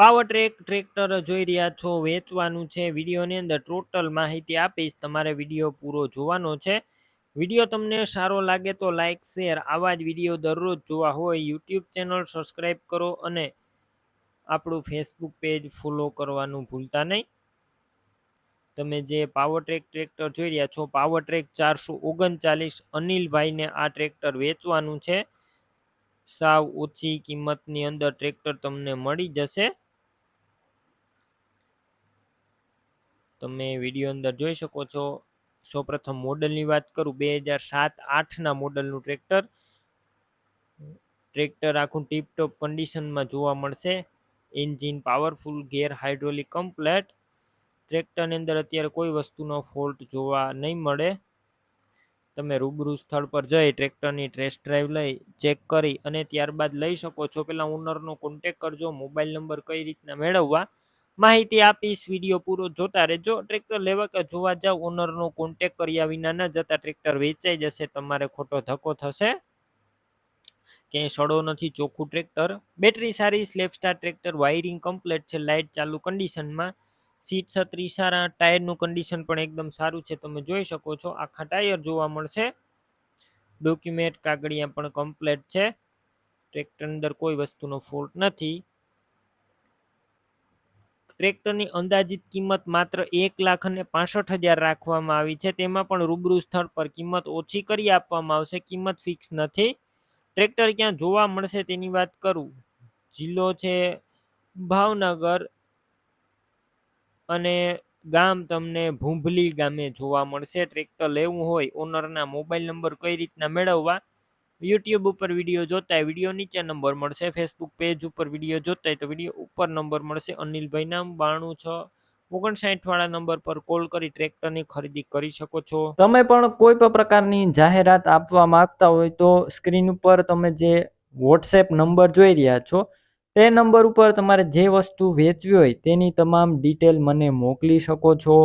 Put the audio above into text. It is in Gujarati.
પાવર ટ્રેક ટ્રેક્ટર જોઈ રહ્યા છો, વેચવાનું છે. વિડીયોની અંદર ટોટલ માહિતી આપીશ, તમારે વીડિયો પૂરો જોવાનો છે. વીડિયો તમને સારો લાગે તો લાઇક શેર આવા જ વીડિયો દરરોજ જોવા હોય. યુટ્યુબ ચેનલ સબસ્ક્રાઈબ કરો અને આપણું ફેસબુક પેજ ફોલો કરવાનું ભૂલતા નહીં. તમે જે પાવર ટ્રેક ટ્રેક્ટર જોઈ રહ્યા છો પાવર ટ્રેક ચારસો ઓગણચાલીસ, અનિલભાઈને આ ટ્રેક્ટર વેચવાનું છે. સાવ ઓછી કિંમતની અંદર ટ્રેક્ટર તમને મળી જશે. તમે વીડિયો અંદર જોઈ શકો છો. સૌપ્રથમ મોડલની વાત કરું બે હજાર સાત આઠના મોડલનું ટ્રેક્ટર ટ્રેક્ટર આખું ટીપટોપ કન્ડિશનમાં જોવા મળશે. Engine powerful gear hydraulic complete ટ્રેક્ટરની અંદર અત્યારે કોઈ વસ્તુનો ફોલ્ટ જોવા નહીં મળે. તમે રૂબરૂ સ્થળ પર જઈ ટ્રેક્ટરની ટેસ્ટ ડ્રાઈવ લઈ ચેક કરી અને ત્યારબાદ લઈ શકો છો. પહેલાં ઓનરનો કોન્ટેક કરજો મોબાઈલ નંબર કઈ રીતના મેળવવા. માહિતી આપીશ, વીડિયો પૂરો જોતા રહેજો. ટ્રેક્ટર લેવા કે જોવા જાવ ઓનરનો કોન્ટેક કર્યા વિના ન જતા ટ્રેક્ટર વેચાઈ જશે, તમારે ખોટો ધક્કો થશે. ક્યાંય સડો નથી, ચોખ્ખું ટ્રેક્ટર. બેટરી સારી self start tractor wiring complete છે લાઇટ ચાલુ કન્ડિશનમાં સીટ છત્રી સારા ટાયરનું કન્ડિશન પણ એકદમ સારું છે, તમે જોઈ શકો છો. આખા ટાયર જોવા મળશે. ડોક્યુમેન્ટ કાગળિયા પણ કમ્પ્લેટ છે. ટ્રેક્ટર અંદર કોઈ વસ્તુનો ફોલ્ટ નથી. ટ્રેક્ટરની અંદાજિત કિંમત માત્ર એક લાખ અને પાસઠ હજાર રાખવામાં આવી છે. તેમાં પણ રૂબરૂ સ્થળ પર કિંમત ઓછી કરી આપવામાં આવશે. કિંમત ફિક્સ નથી. ટ્રેક્ટર ક્યાં જોવા મળશે તેની વાત કરું. જિલ્લો છે ભાવનગર અને ગામ તમને ભૂંભલી ગામે જોવા મળશે. ટ્રેક્ટર લેવું હોય, ઓનરના મોબાઈલ નંબર કઈ રીતના મેળવવા? યુટ્યુબ ઉપર વીડિયો જોતા વીડિયો નીચે નંબર મળશે. ફેસબુક પેજ ઉપર વીડિયો જોતા તો વીડિયો ઉપર નંબર મળશે. અનિલભાઈ નામ બાણું છ ઓગણસાઠ વાળા નંબર પર કોલ કરી ટ્રેક્ટરની ખરીદી કરી શકો છો. તમે પણ કોઈ પણ પ્રકારની જાહેરાત આપવા માંગતા હોય તો સ્ક્રીન ઉપર તમે જે વોટ્સએપ નંબર જોઈ રહ્યા છો, તે નંબર ઉપર તમારે જે વસ્તુ વેચવી હોય તેની તમામ ડિટેલ મને મોકલી શકો છો.